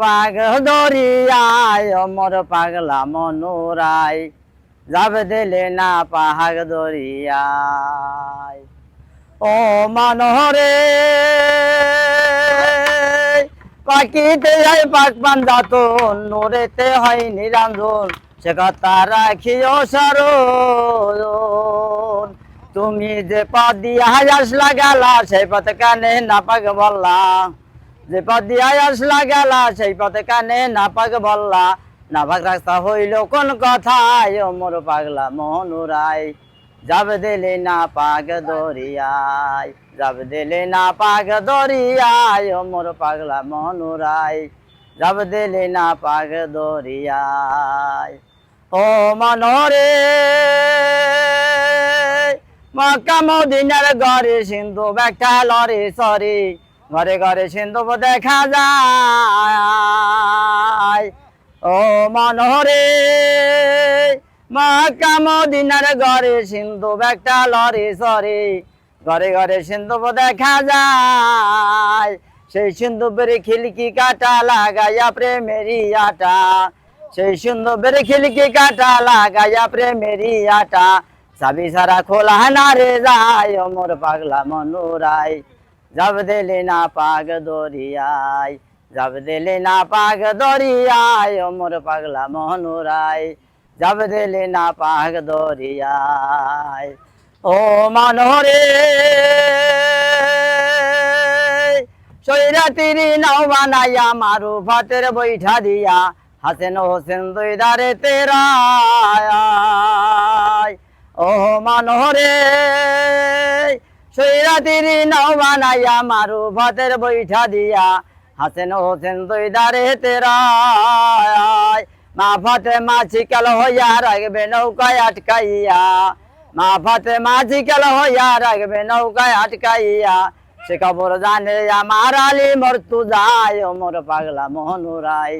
পাগ দরিয়ায় অমর পাগলা মনোরাই, যাবে দিলে না পাহাগ দরিয়ায় ও মানহরে, পাখিতে হয় পাক পান্দা তো নোরেতে হয় নিরঞ্জন, সে কথা রাখিও সরণ তুমি যে পথ দিয়া আসলা লাগালা, সেই পথ কানে না পাক বললা। যে পথ দিয়া আসলা গেলা, সেই পথ কানে না পাক বললা, না পাক রাস্তা হইল কোন কথায় মোর পাগলা মনুরাই যাব দিলে না পাগ দরিয়ায়, যাব দিলে না দরিয়ায়, ও মোর পাগলা মনুরাই যাব দিলে না পাগ দরিয়ায়, ও মনোরে। মক্কা মদিনার ঘরে সিন্ধু ব্যাখ্যা লরে সরি। ঘরে ঘরে সিন্ধু দেখা যায়। ও মনোরে মক্কা মদিনার ঘরে সিন্ধু ব্যাখ্যা লরে সরি ঘরে ঘরে সিন্ধু দেখা যায়। সেই সিন্ধু বেড়ে খিলকি কাটা লাগাইয়া প্রেমেরি আটা। সেই সুন্দর বেড়ে খিলকি কাটা লাগাইয়া প্রেমেরি আটা। চাবি সারা খোলা না রে যায় ও মোর পাগলা মনুরাই যাব দিলে না পাগ দরিয়ায় যাব দিলে না পাগ দরিয়ায় ও মোর পাগলা মনুরাই যাব দিলে না পাগ দরিয়ায় ও মনোরে সৈরা তিরি নাও বানাইয়া মারু ফাতের বৈঠা দিয়া হাসেন হোসেন দুই দারে তেরা ও মনোরে সৈরা তিরি নাও বানাইয়া মারু ফাতের বৈঠা দিয়া। হাসেন হোসেন দুই দারে তেরা মা ফাতে মাছি কাল হইয়া রাখবে নৌকায় আটকাইয়া। মা ফাতে মাছি কাল হইয়া রাখবে নৌকায় আটকাইয়া। সে খবর জানে আমার আলী মরতু যায়, ও পাগলা মোহনুরাই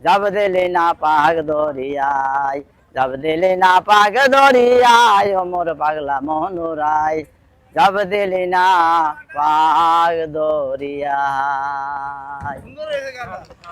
যাব দিলে না পাগ দরিয়ায় যাব দিলে না পাগ দরিয়ায়, ও মোর পাগলা মোহনুরাই যাব দিলি না পাগ গানটা